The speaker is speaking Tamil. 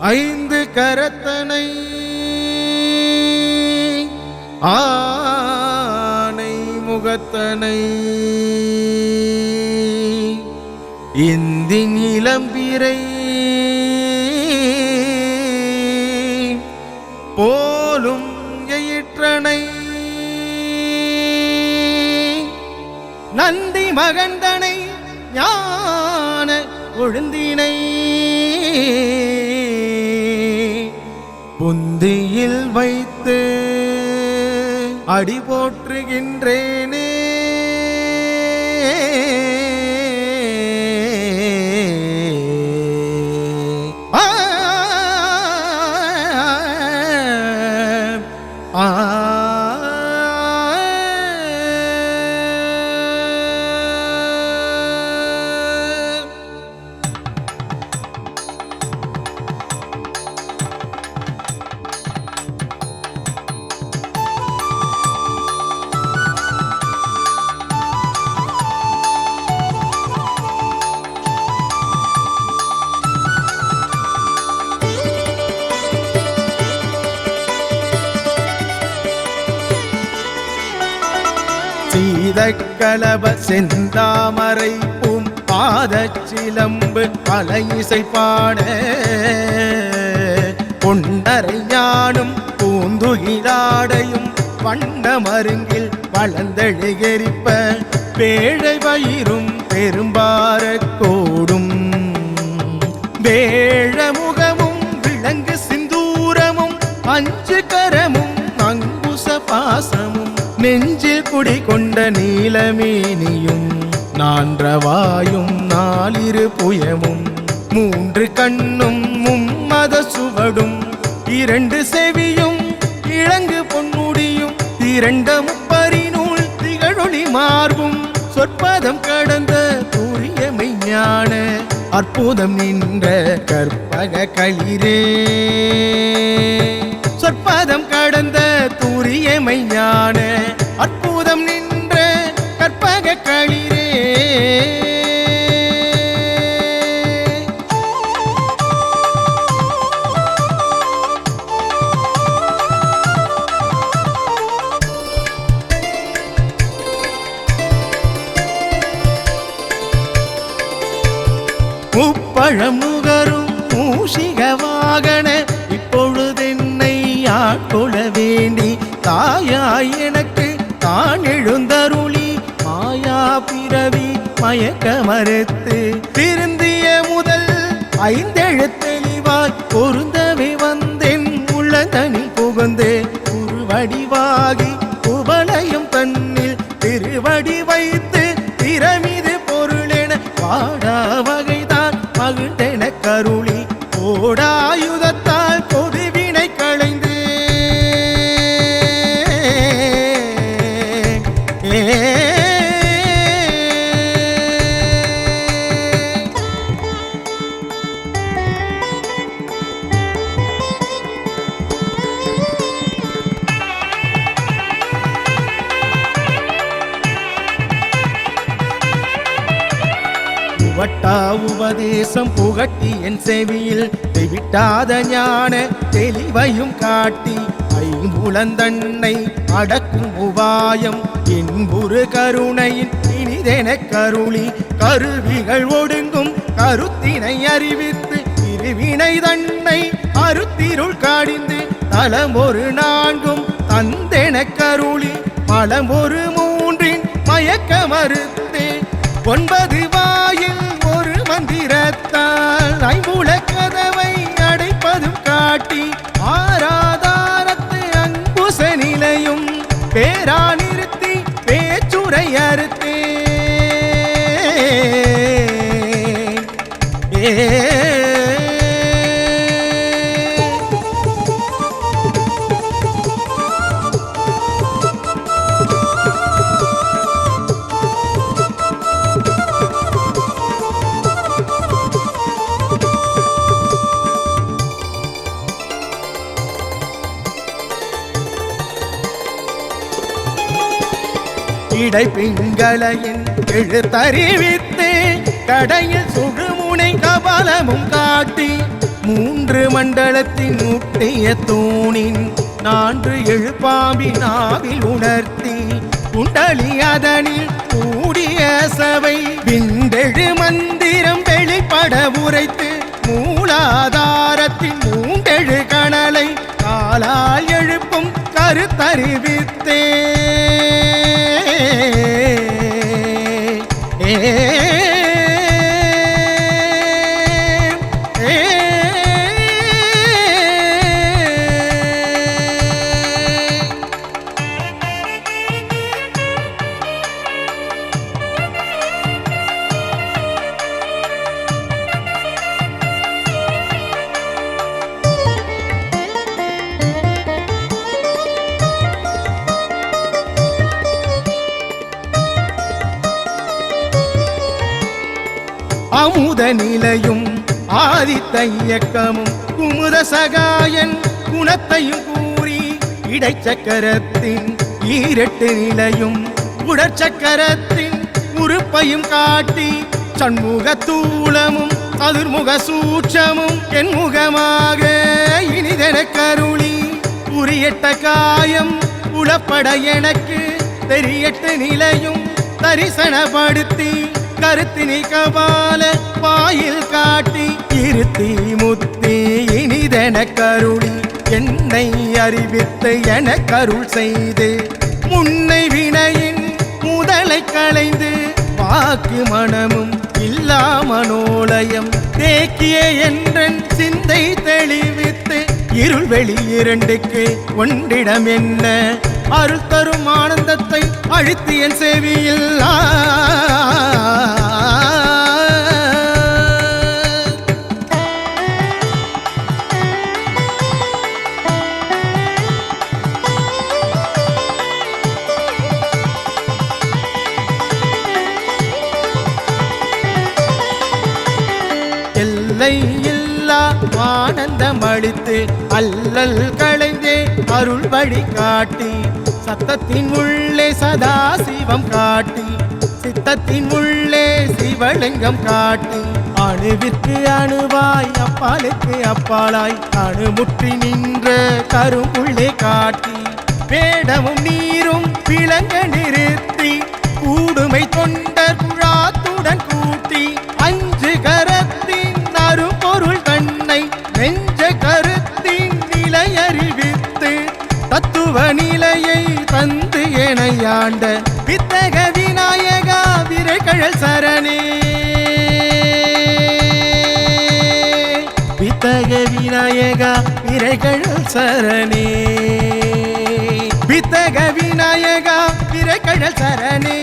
ஐந்து கரத்தனை ஆனை முகத்தனை இந்தி நிலம்பிரை போலும் எயிற்றனை நந்தி மகந்தனை ஞான ஒழுந்தினை புந்தியில் வைத்து அடி போற்றுகின்றேனே. சீதக்கலப செந்தாமரை பூம் பாதச் சிலம்பு பல இசை பாட பொன்னரை ஞானும் பூந்துகிலாடையும் வண்ண மருங்கில் வளர்ந்தெழுகெரிப்ப பேழை வயிறும் பெரும்பார கோடும். வேழமுகமும் விலங்கு சிந்தூரமும் அஞ்சு கரமும் அங்குச பாசமும் நெஞ்சில் குடி கொண்ட நீலமேனியும் நான்றவாயும் நாலிரு புயமும் மூன்று கண்ணும் மும்மத சுவடும் இரண்டு செவியும் இழங்கு பொன்முடியும் திரண்ட முப்பரிநூல் திகழொளி மார்பும் சொற்பதம் கடந்த கூறிய மெய்ஞான அற்புதம் நின்ற கற்பக களிரே. பழமுகரும் மூஷிக வாகன இப்பொழுதென்னை ஆட்கொள்ள வேண்டி தாயாய் எனக்கு தான் எழுந்தருளி மாயா பிறவி மயக்க மறுத்து திருந்திய முதல் ஐந்தெழுத்தெளிவாய் பொருந்தவே வந்தென் உள்ள தனி புகுந்து உருவடிவாகி குவளையும் வட்டா உபதேசம் புகட்டி என் செவியில் தெவிட்டாத ஞான தெளிவையும் காட்டி ஐம்புலந்தன்னை அடக்கும் உபாயம். இன்புறு கருணையின் இனிதென கருளி கருவிகள் ஒடுங்கும் கருத்தினை அறிவித்து இருவினை தன்னை அருத்திருள் காடிந்து தலம் ஒரு நான்கும் தந்தென கருளி பலம் ஒரு மூன்றின் மயக்க மறுத்தே ஒன்பது இடை பிங்களையின் எழுத்தறிவித்து கடையில் சுழுமுனை கபாலமும் காட்டி மூன்று மண்டலத்தின் முட்டிய தூணின் நான்கு எழுப்பாம்பின் ஆவில் உணர்த்தி குண்டலி அதனில் கூடிய சபை விண்டெழு மந்திரம் வெளிப்பட உரைத்து மூலாதாரத்தின் மூண்டெழு கணலை காலால் எழுப்பும் கருத்தறிவித்தே রে அமுத நிலையும் ஆதித்த இயக்கமும் குமுத சகாயன் குணத்தையும் கூறி இடைச்சக்கரத்தின் ஈரட்டு நிலையும் உடற்சக்கரத்தின் உறுப்பையும் காட்டி சண்முக தூளமும் அதிர்முக சூட்சமும் என் முகமாக இனிதென கருளி உரியட்ட காயம் உளப்பட எனக்கு தெரியட்டு நிலையும் தரிசனப்படுத்தி கருத்தினி கபால பாயில் காட்டி இருத்தி முத்தி இனிதென கருளி என்னை அறிவித்து என கருள் செய்து முன்னை வினையின் முதலை களைந்து வாக்கு மனமும் இல்லா மனோலயம் தேக்கிய என்றன் சிந்தை தெளிவித்து இருள் வெளி இரண்டுக்கு ஒன்றிடம் என்ன அருள் தரும் ஆனந்தத்தை அழித்து என் சேவியில் ஆ. எல்லை இல்லா ஆனந்தம் அளித்து அல்லல் களைந்தே அருள் வழி காட்டி சத்தத்தின் உள்ளே சதா சிவம் காட்டி. சித்தத்தின் உள்ளே சிவலிங்கம் காட்டி. அணுவிற்கு அணுவாய் அப்பாலுக்கு அப்பாலாய். அணுமுற்றி நின்ற கரும்புள்ளே காட்டி. வேடமும் நீரும் விளங்க நிறுத்தி. கூடுமை தொண்டர் குழாத்துடன் கூட வித்தக விநாயகா விரைகழல் சரணே. வித்தக விநாயகா விரைகழல் சரணே.